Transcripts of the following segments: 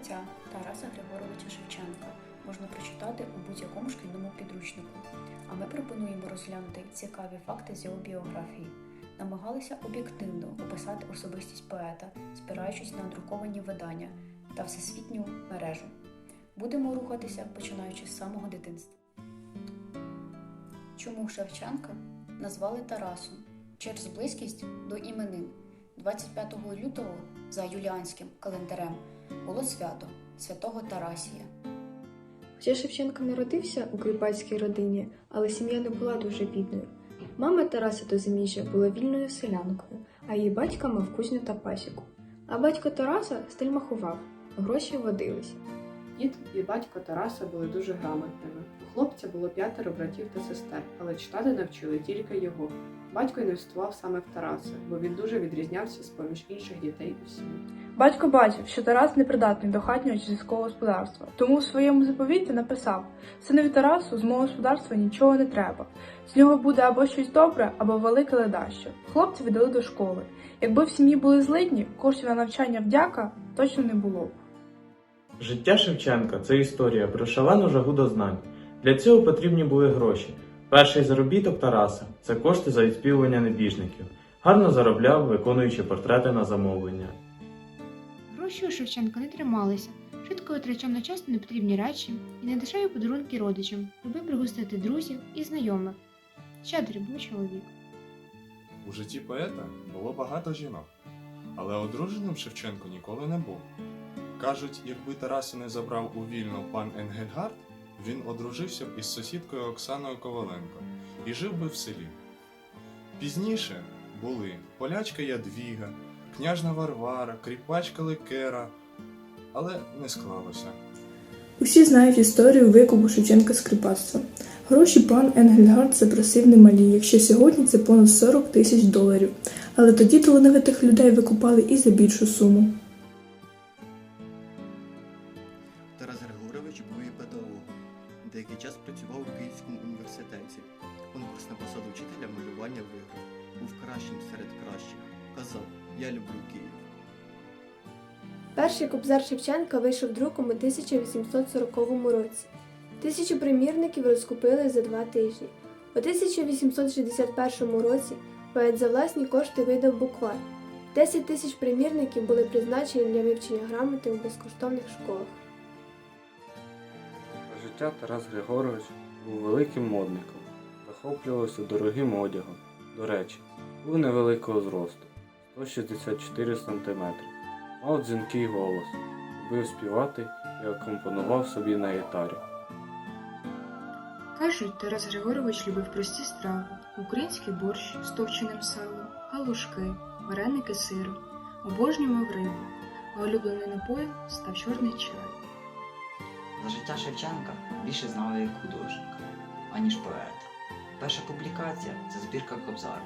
життя Тараса Григоровича Шевченка можна прочитати у будь-якому шкільному підручнику. А ми пропонуємо розглянути цікаві факти з його біографії. Намагалися об'єктивно описати особистість поета, спираючись на друковані видання та всесвітню мережу. Будемо рухатися починаючи з самого дитинства. Чому Шевченка назвали Тарасом через близькість до іменин? 25 лютого за юліанським календарем було свято святого Тарасія. Хоча Шевченко народився у кріпацькій родині, але сім'я не була дуже бідною. Мама Тараса до заміжжя була вільною селянкою, а її батько мав кузню та пасіку. А батько Тараса стельмахував, гроші водилися. Дід і батько Тараса були дуже грамотними. У хлопця було п'ятеро братів та сестер, але читати навчили тільки його. Батько інвестував саме в Тараса, бо він дуже відрізнявся з поміж інших дітей у сім'ї. Батько бачив, що Тарас непридатний до хатнього чи сільського господарства, тому у своєму заповіті написав: Синові Тарасу з мого господарства нічого не треба. З нього буде або щось добре, або велике ледащо. Хлопці віддали до школи. Якби в сім'ї були злидні, коштів на навчання вдяка точно не було. Життя Шевченка це історія про шалену жагу до знань. Для цього потрібні були гроші. Перший заробіток Тараса це кошти за відспівування небіжників. Гарно заробляв, виконуючи портрети на замовлення. Гроші у Шевченка не трималися, швидко витрачав на часто непотрібні речі і на дешеві подарунки родичам, любив пригостити друзів і знайомих. Щедрий був чоловік. У житті поета було багато жінок, але одруженим Шевченко ніколи не був. Кажуть, якби Тараса не забрав у вільну пан Енгельгард, він одружився б із сусідкою Оксаною Коваленко і жив би в селі. Пізніше були полячка Ядвіга, княжна Варвара, кріпачка Лекера, але не склалося. Усі знають історію викупу Шевченка з кріпацтва. Гроші пан Енгельгард запросив немалі, якщо сьогодні це понад 40 тисяч доларів. Але тоді талановитих людей викупали і за більшу суму. Григорович був. Деякий час працював у Київському університеті. Конкурс на посаду вчителя малювання виграв. Був кращим серед кращих. Казав Я люблю Київ. Перший кобзар Шевченка вийшов друком у 1840 році. Тисячу примірників розкупили за два тижні. У 1861 році поет за власні кошти видав буквар. 10 тисяч примірників були призначені для вивчення грамоти у безкоштовних школах. Життя Тарас Григорович був великим модником, захоплювався дорогим одягом. До речі, був невеликого зросту 164 см, мав дзвінкий голос, любив співати і акомпонував собі на гітарі. Кажуть, Тарас Григорович любив прості страви: український борщ з товченим салом, галушки, вареники з сиром, обожнював рибу, а улюбленим напоєм став чорний чай. За життя Шевченка більше знали як художника, аніж поета. Перша публікація це збірка Кобзар.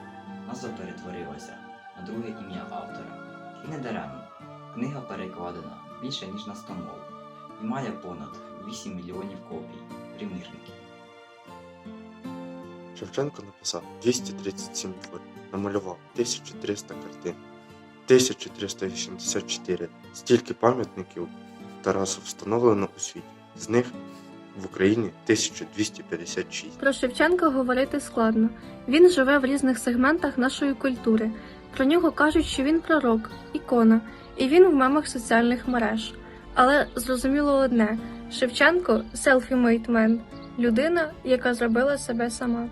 Назва перетворилася на друге ім'я автора. І не даремно. Книга перекладена більше ніж на 100 мов і має понад 8 мільйонів копій примірників. Шевченко написав 237 творів, намалював 1300 картин, 1384. Стільки пам'ятників Тарасу встановлено у світі. З них в Україні 1256. Про Шевченка говорити складно. Він живе в різних сегментах нашої культури. Про нього кажуть, що він пророк, ікона, і він в мемах соціальних мереж. Але зрозуміло одне: Шевченко селфі-мейтмен, людина, яка зробила себе сама.